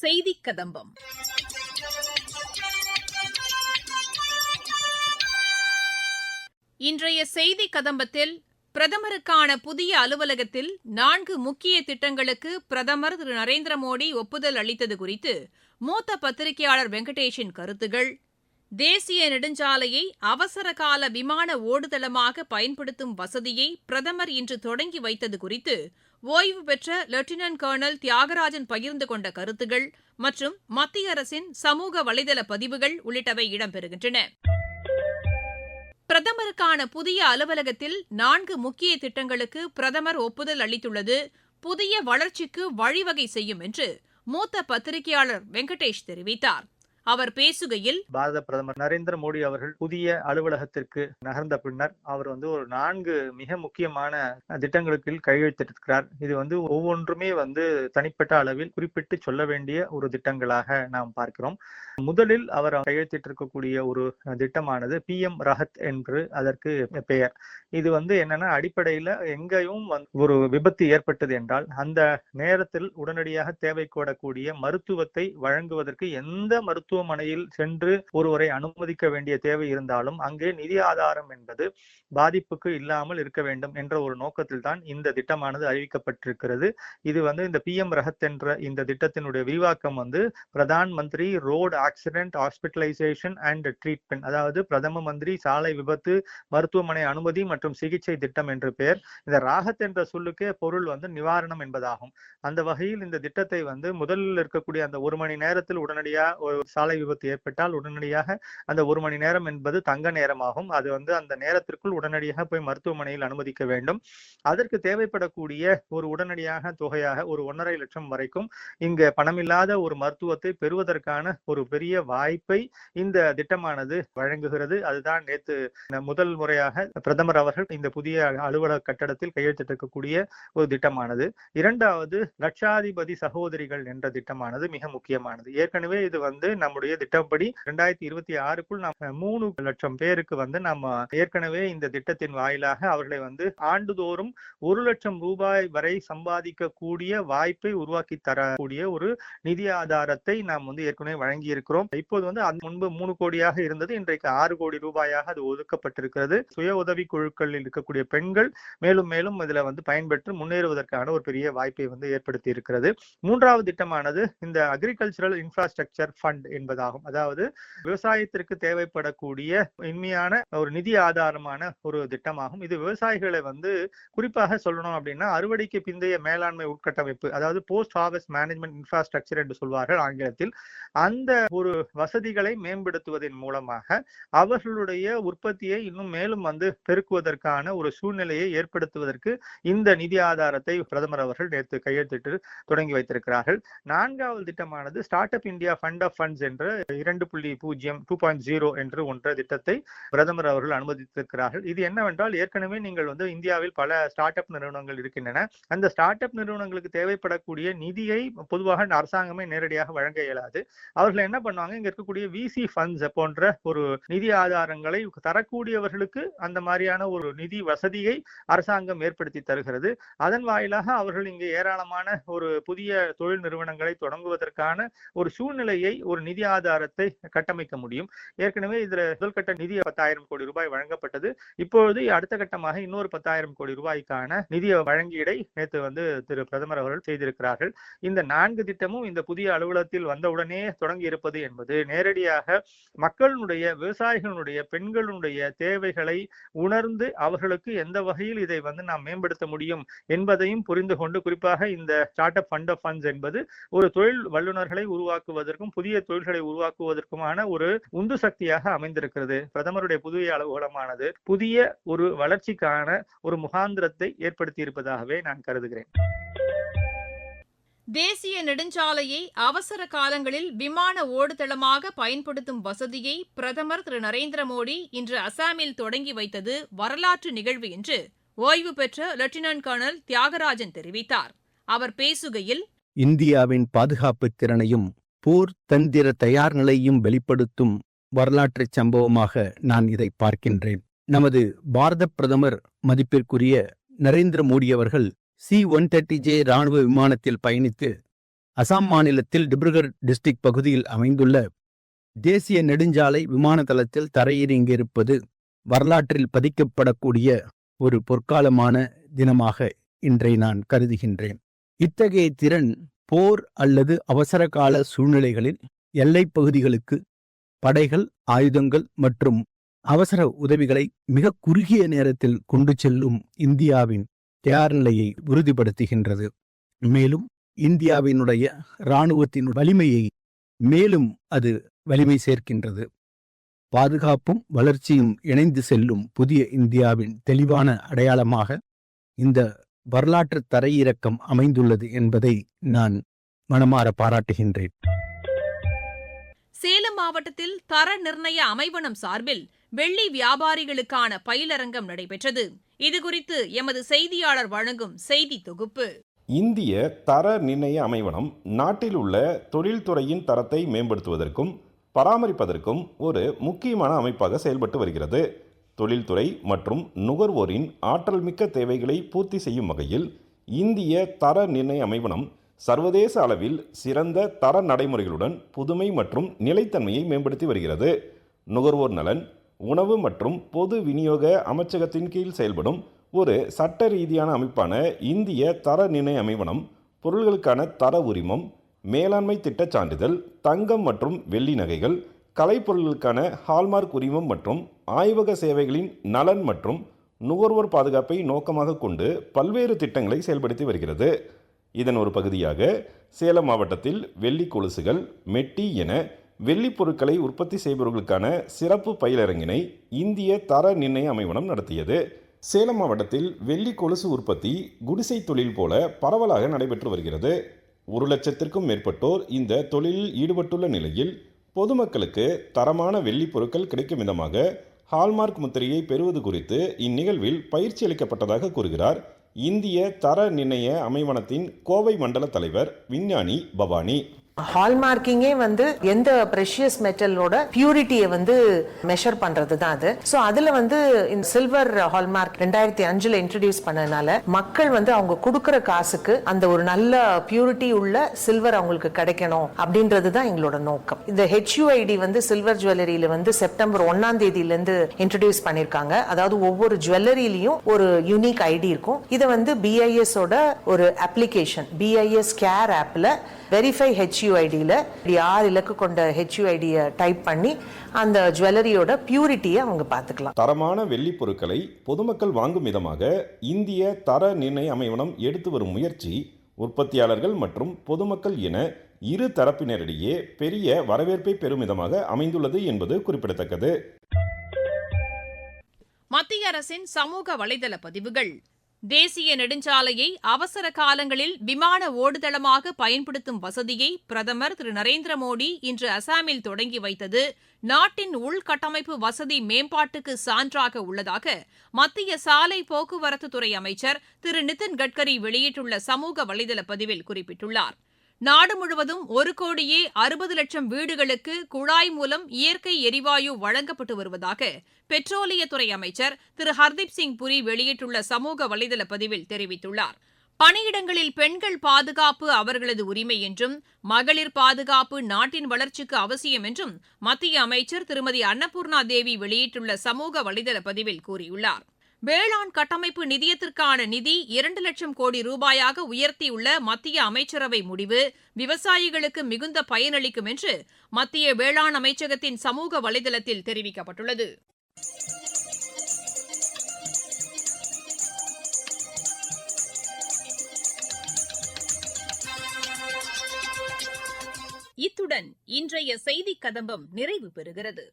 செய்தி கதம்பம். இன்றைய செய்தி கதம்பத்தில் பிரதமருக்கான புதிய அலுவலகத்தில் நான்கு முக்கிய திட்டங்களுக்கு பிரதமர் திரு. நரேந்திர மோடி ஒப்புதல் அளித்தது குறித்து மூத்த பத்திரிகையாளர் வெங்கடேஷின் கருத்துகள் தேசிய நெடுஞ்சாலையை அவசர கால விமான ஓடுதளமாக பயன்படுத்தும் வசதியை பிரதமர் இன்று தொடங்கி வைத்தது குறித்து ஓய்வு பெற்ற லெப்டினன்ட் கர்னல் தியாகராஜன் பகிர்ந்து கொண்ட கருத்துகள் மற்றும் மத்திய அரசின் சமூக வலைதள பதிவுகள் உள்ளிட்டவை இடம்பெறுகின்றன. பிரதமருக்கான புதிய அலுவலகத்தில் நான்கு முக்கிய திட்டங்களுக்கு பிரதமர் ஒப்புதல் அளித்துள்ளது. புதிய வளர்ச்சிக்கு வழிவகை செய்யும் என்று மூத்த பத்திரிகையாளர் வெங்கடேஷ் தெரிவித்தார். அவர் பேசுகையில் பாரத பிரதமர் நரேந்திர மோடி அவர்கள் புதிய அலுவலகத்திற்கு நகர்ந்த பின்னர் அவர் வந்து ஒரு நான்கு மிக முக்கியமான திட்டங்களுக்கு கையெழுத்திட்டிருக்கிறார் இது வந்து ஒவ்வொன்றுமே வந்து தனிப்பட்ட அளவில் குறிப்பிட்டு சொல்ல வேண்டிய ஒரு திட்டங்களாக நாம் பார்க்கிறோம். முதலில் அவர் கையெழுத்திட்டிருக்கக்கூடிய ஒரு திட்டமானது பி எம் ரஹத் என்று அதற்கு பெயர். இது வந்து என்னன்னா அடிப்படையில எங்கேயும் ஒரு விபத்து ஏற்பட்டது என்றால் அந்த நேரத்தில் உடனடியாக தேவை கூடக்கூடிய மருத்துவத்தை வழங்குவதற்கு எந்த மருத்துவமனையில் சென்று ஒருவரை அனுமதிக்க வேண்டிய தேவை இருந்தாலும் அங்கே நிதி ஆதாரம் என்பது பாதிப்புக்கு இல்லாமல் இருக்க வேண்டும் என்ற ஒரு நோக்கத்தில் தான் இந்த திட்டமானது அறிவிக்கப்பட்டிருக்கிறது. இது வந்து இந்த பி எம் ரஹத் என்ற இந்த திட்டத்தினுடைய விரிவாக்கம் வந்து Pradhan Mantri road accident hospitalization and treatment அதாவது பிரதம மந்திரி சாலை விபத்து மருத்துவமனை அனுமதி மற்றும் சிகிச்சை திட்டம் என்று பெயர். இந்த ராகத் என்ற சொல்லுக்கே பொருள் வந்து நிவாரணம் என்பதாகும். அந்த வகையில் இந்த திட்டத்தை வந்து முதலில் இருக்கக்கூடிய அந்த ஒரு மணி நேரத்தில் உடனடியாக ஒரு சாலை சாலை விபத்து ஏற்பட்டால் உடனடியாக அந்த ஒரு மணி நேரம் என்பது தங்க நேரமாகும். அது வந்து அந்த நேரத்திற்குள் உடனடியாக போய் மருத்துவமனையில் அனுமதிக்க வேண்டும். அதற்கு தேவைப்படக்கூடிய ஒரு உடனடியாக தொகையாக ஒரு ஒன்றரை லட்சம் வரைக்கும் இங்க பணமில்லாத ஒரு மருத்துவத்தை பெறுவதற்கான ஒரு பெரிய வாய்ப்பை இந்த திட்டமானது வழங்குகிறது. அதுதான் நேற்று முதல் முறையாக பிரதமர் அவர்கள் இந்த புதிய அலுவலக கட்டடத்தில் கையெழுத்திட்டிருக்கக்கூடிய ஒரு திட்டமானது. இரண்டாவது லட்சாதிபதி சகோதரிகள் என்ற திட்டமானது மிக முக்கியமானது. ஏற்கனவே இது வந்து நம்ம நம்முடைய திட்டப்படி ரெண்டாயிரத்தி இருபத்தி ஆறுக்குள் நம்ம மூணு லட்சம் பேருக்கு வந்து நம்ம ஏற்கனவே இந்த திட்டத்தின் வாயிலாக அவர்களை வந்து ஆண்டுதோறும் ஒரு லட்சம் ரூபாய் வரை சம்பாதிக்கக்கூடிய வாய்ப்பை உருவாக்கி தரக்கூடிய ஒரு நிதி ஆதாரத்தை நாம் வந்து ஏற்கனவே வழங்கி இருக்கிறோம் இப்போது வந்து அது முன்பு மூணு கோடியாக இருந்தது இன்றைக்கு ஆறு கோடி ரூபாயாக அது ஒதுக்கப்பட்டிருக்கிறது. சுய உதவி குழுக்களில் இருக்கக்கூடிய பெண்கள் மேலும் மேலும் இதுல வந்து பயன்பெற்று முன்னேறுவதற்கான ஒரு பெரிய வாய்ப்பை வந்து ஏற்படுத்தி இருக்கிறது மூன்றாவது திட்டமானது இந்த அக்ரிகல்ச்சரல் இன்ஃப்ராஸ்ட்ரக்சர் ஃபண்ட் என்பதாகும். அதாவது விவசாயத்திற்கு தேவைப்படக்கூடிய இன்மையான ஒரு நிதி ஆதாரமான ஒரு திட்டமாகும். இது விவசாயிகளை வந்து குறிப்பாக சொல்லணும் அப்படின்னா அறுவடைக்கு பிந்தைய மேலாண்மை உட்கட்டமைப்பு அதாவது போஸ்ட் ஹார்வெஸ்ட் மேனேஜ்மெண்ட் இன்ஃப்ராஸ்ட்ரக்சர் என்று சொல்வார்கள் ஆங்கிலத்தில். அந்த ஒரு வசதிகளை மேம்படுத்துவதன் மூலமாக அவர்களுடைய உற்பத்தியை இன்னும் மேலும் வந்து பெருக்குவதற்கான ஒரு சூழ்நிலையை ஏற்படுத்துவதற்கு இந்த நிதி ஆதாரத்தை பிரதமர் அவர்கள் நேற்று கையெழுத்திட்டு தொடங்கி வைத்திருக்கிறார்கள். நான்காவது திட்டமானது startup India fund of funds என்ற இரண்டு புள்ளி பூஜ்ஜியம் டூ பாயிண்ட் ஜீரோ என்று ஒன்ற திட்டத்தை பிரதமர் அவர்கள் அனுமதித்திருக்கிறார்கள். இது என்னவென்றால் ஏற்கனவே நீங்கள் வந்து இந்தியாவில் பல ஸ்டார்ட் அப் நிறுவனங்கள் இருக்கின்றன. அந்த ஸ்டார்ட் அப் நிறுவனங்களுக்கு தேவைப்படக்கூடிய நிதியை பொதுவாக அரசாங்கமே நேரடியாக வழங்க இயலாது. அவர்கள் என்ன பண்ணுவாங்க? இங்க இருக்கக்கூடிய விசி ஃபண்ட்ஸ் போன்ற ஒரு நிதி ஆதாரங்களை தரக்கூடியவர்களுக்கு அந்த மாதிரியான ஒரு நிதி வசதியை அரசாங்கம் ஏற்படுத்தி தருகிறது. அதன் வாயிலாக அவர்கள் இங்கு ஏராளமான ஒரு புதிய தொழில் நிறுவனங்களை தொடங்குவதற்கான ஒரு சூழ்நிலையை ஒரு நிதி ஆதாரத்தை கட்டமைக்க முடியும். ஏற்கனவே இதுல முதல் கட்ட நிதி பத்தாயிரம் கோடி ரூபாய் வழங்கப்பட்டது. இப்பொழுது அடுத்த கட்டமாக இன்னொரு பத்தாயிரம் கோடி ரூபாய்க்கான நிதிய வழங்கீடை நேற்று வந்து திரு பிரதமர் அவர்கள் செய்திருக்கிறார்கள். இந்த நான்கு திட்டமும் இந்த புதிய அலுவலகத்தில் வந்தவுடனே தொடங்கி இருப்பது என்பது நேரடியாக மக்களுடைய விவசாயிகளுடைய பெண்களுடைய தேவைகளை உணர்ந்து அவர்களுக்கு எந்த வகையில் இதை வந்து நாம் மேம்படுத்த முடியும் என்பதையும் புரிந்து கொண்டு குறிப்பாக இந்த start up fund of funds என்பது ஒரு தொழில் வல்லுநர்களை உருவாக்குவதற்கும் புதிய தொழில்கள் உருவாக்குவதற்குமான ஒரு உந்து சக்தியாக அமைந்திருக்கிறது. பிரதமருடைய புதிய அலுவலகமானது புதிய ஒரு வளர்ச்சிக்கான ஒரு முகாந்திரத்தை ஏற்படுத்தி இருப்பதாகவே நான் கருதுகிறேன். தேசிய நெடுஞ்சாலையை அவசர காலங்களில் விமான ஓடுதளமாக பயன்படுத்தும் வசதியை பிரதமர் திரு. நரேந்திர மோடி இன்று அசாமில் தொடங்கி வைத்தது வரலாற்று நிகழ்வு என்று ஓய்வு பெற்ற லெப்டினன்ட் கர்னல் தியாகராஜன் தெரிவித்தார். அவர் பேசுகையில் இந்தியாவின் பாதுகாப்பு திறனையும் போர் தந்திர தயார் நிலையும் வெளிப்படுத்தும் வரலாற்று சம்பவமாக நான் இதை பார்க்கின்றேன். நமது பாரத பிரதமர் மதிப்பிற்குரிய நரேந்திர மோடி அவர்கள் சி ஒன் தேர்ட்டி ஜே ராணுவ விமானத்தில் பயணித்து அசாம் மாநிலத்தில் டிப்ருகர் டிஸ்ட்ரிக்ட் பகுதியில் அமைந்துள்ள தேசிய நெடுஞ்சாலை விமான தளத்தில் தரையிறங்கியிருப்பது வரலாற்றில் பதிக்கப்படக்கூடிய ஒரு பொற்காலமான தினமாக இன்றை நான் கருதுகின்றேன். இத்தகைய திறன் போர் அல்லது அவசரகால சூழ்நிலைகளில் எல்லைப் பகுதிகளுக்கு படைகள் ஆயுதங்கள் மற்றும் அவசர உதவிகளை மிக குறுகிய நேரத்தில் கொண்டு செல்லும் இந்தியாவின் தயார்நிலையை உறுதிப்படுத்துகின்றது. மேலும் இந்தியாவினுடைய இராணுவத்தின் வலிமையை மேலும் அது வலிமை சேர்க்கின்றது. பாதுகாப்பும் வளர்ச்சியும் இணைந்து செல்லும் புதிய இந்தியாவின் தெளிவான அடையாளமாக இந்த வரலாற்று தரையிறக்கம் அமைந்துள்ளது என்பதை நான் மனமாற பாராட்டுகின்றேன். சேலம் மாவட்டத்தில் தர நிர்ணய அமைவனம் சார்பில் வெள்ளி வியாபாரிகளுக்கான பயிலரங்கம் நடைபெற்றது. இதுகுறித்து எமது செய்தியாளர் வழங்கும் செய்தி தொகுப்பு. இந்திய தர நிர்ணய அமைவனம் நாட்டில் உள்ள தொழில்துறையின் தரத்தை மேம்படுத்துவதற்கும் பராமரிப்பதற்கும் ஒரு முக்கியமான அமைப்பாக செயல்பட்டு வருகிறது. தொழில்துறை மற்றும் நுகர்வோரின் ஆற்றல்மிக்க தேவைகளை பூர்த்தி செய்யும் வகையில் இந்திய தர நிர்ணய அமைவனம் சர்வதேச அளவில் சிறந்த தர நடைமுறைகளுடன் புதுமை மற்றும் நிலைத்தன்மையை மேம்படுத்தி வருகிறது. நுகர்வோர் நலன் உணவு மற்றும் பொது விநியோக அமைச்சகத்தின் கீழ் செயல்படும் ஒரு சட்ட ரீதியான அமைப்பான இந்திய தர நிர்ணய அமைவனம் பொருள்களுக்கான தர உரிமம் மேலாண்மை திட்டச் சான்றிதழ் தங்கம் மற்றும் வெள்ளி நகைகள் கலைப்பொருள்களுக்கான ஹால்மார்க் உரிமம் மற்றும் ஆய்வக சேவைகளின் நலன் மற்றும் நுகர்வோர் பாதுகாப்பை நோக்கமாக கொண்டு பல்வேறு திட்டங்களை செயல்படுத்தி வருகிறது. இதன் ஒரு பகுதியாக சேலம் மாவட்டத்தில் வெள்ளி கொலுசுகள் மெட்டி என வெள்ளி பொருட்களை உற்பத்தி செய்பவர்களுக்கான சிறப்பு பயிலரங்கினை இந்திய தர நிர்ணய அமைவனம் நடத்தியது. சேலம் மாவட்டத்தில் வெள்ளி கொலுசு உற்பத்தி குடிசை தொழில் போல பரவலாக நடைபெற்று வருகிறது. ஒரு லட்சத்திற்கும் மேற்பட்டோர் இந்த தொழிலில் ஈடுபட்டுள்ள நிலையில் பொதுமக்களுக்கு தரமான வெள்ளி பொருட்கள் கிடைக்கும் விதமாக ஹால்மார்க் முத்திரையை பெறுவது குறித்து இந்நிகழ்வில் பயிற்சி அளிக்கப்பட்டதாக கூறுகிறார். இந்திய தர நிர்ணய அமைவனத்தின் கோவை மண்டல தலைவர் விஞ்ஞானி பவானி. ஹால்மார்க்கிங்கே வந்து எந்த ப்ரெஷியஸ் மெட்டலோட பியூரிட்டியை வந்து மெஷர் பண்றது தான் அது. ஸோ அதுல வந்து இந்த சில்வர் ஹால்மார்க் ரெண்டாயிரத்தி அஞ்சுல இன்ட்ரடியூஸ் பண்ணதுனால மக்கள் வந்து அவங்க கொடுக்குற காசுக்கு அந்த ஒரு நல்ல பியூரிட்டி உள்ள சில்வர் அவங்களுக்கு கிடைக்கணும் அப்படின்றது தான் எங்களோட நோக்கம். இந்த ஹெச்யூஐடி வந்து சில்வர் ஜுவல்லரியில வந்து செப்டம்பர் ஒன்னாம் தேதியில இருந்து இன்ட்ரடியூஸ் பண்ணிருக்காங்க. அதாவது ஒவ்வொரு ஜுவல்லரியிலையும் ஒரு யூனிக் ஐடி இருக்கும். இதை வந்து பிஐஎஸ் ஓட ஒரு அப்ளிகேஷன் பிஐஎஸ் கேர் ஆப்ல வெரிஃபை ஹெச்யூ ஹெச்யூஐடியில் ஆறு இலக்கு கொண்ட ஹெச்யூஐடியை டைப் பண்ணி அந்த ஜுவல்லரியோட பியூரிட்டியை அவங்க பார்த்துக்கலாம். தரமான வெள்ளி பொருட்களை பொதுமக்கள் வாங்கும் விதமாக இந்திய தர நிர்ணய அமைவனம் எடுத்து வரும் முயற்சி உற்பத்தியாளர்கள் மற்றும் பொதுமக்கள் என இரு தரப்பினரிடையே பெரிய வரவேற்பை பெறும் விதமாக அமைந்துள்ளது என்பது குறிப்பிடத்தக்கது. மத்திய அரசின் சமூக வலைதள பதிவுகள். தேசிய நெடுஞ்சாலையை அவசர காலங்களில் விமான ஓடுதளமாக பயன்படுத்தும் வசதியை பிரதமர் திரு. நரேந்திர மோடி இன்று அசாமில் தொடங்கி வைத்தது. நாட்டின் உள்கட்டமைப்பு வசதி மேம்பாட்டுக்கு சான்றாக உள்ளதாக மத்திய சாலை போக்குவரத்துத்துறை அமைச்சர் திரு. நிதின் கட்கரி வெளியிட்டுள்ள சமூக வலைதள பதிவில் குறிப்பிட்டுள்ளார். நாடு முழுவதும் ஒரு கோடியே அறுபது லட்சம் வீடுகளுக்கு குழாய் மூலம் இயற்கை எரிவாயு வழங்கப்பட்டு வருவதாக பெட்ரோலியத்துறை அமைச்சர் திரு. ஹர்தீப் சிங் புரி வெளியிட்டுள்ள சமூக வலைதள பதிவில் தெரிவித்துள்ளார். பணியிடங்களில் பெண்கள் பாதுகாப்பு அவர்களது உரிமை என்றும் மகளிர் பாதுகாப்பு நாட்டின் வளர்ச்சிக்கு அவசியம் என்றும் மத்திய அமைச்சர் திருமதி அன்னபூர்ணா தேவி வெளியிட்டுள்ள சமூக வலைதள பதிவில் கூறியுள்ளார். வேளாண் கட்டமைப்பு நிதியத்திற்கான நிதி இரண்டு லட்சம் கோடி ரூபாயாக உயர்த்தியுள்ள மத்திய அமைச்சரவை முடிவு விவசாயிகளுக்கு மிகுந்த பயனளிக்கும் என்று மத்திய வேளாண் அமைச்சகத்தின் சமூக வலைதளத்தில் தெரிவிக்கப்பட்டுள்ளது. இத்துடன் இன்றைய செய்திக் கதம்பம் நிறைவு பெறுகிறது.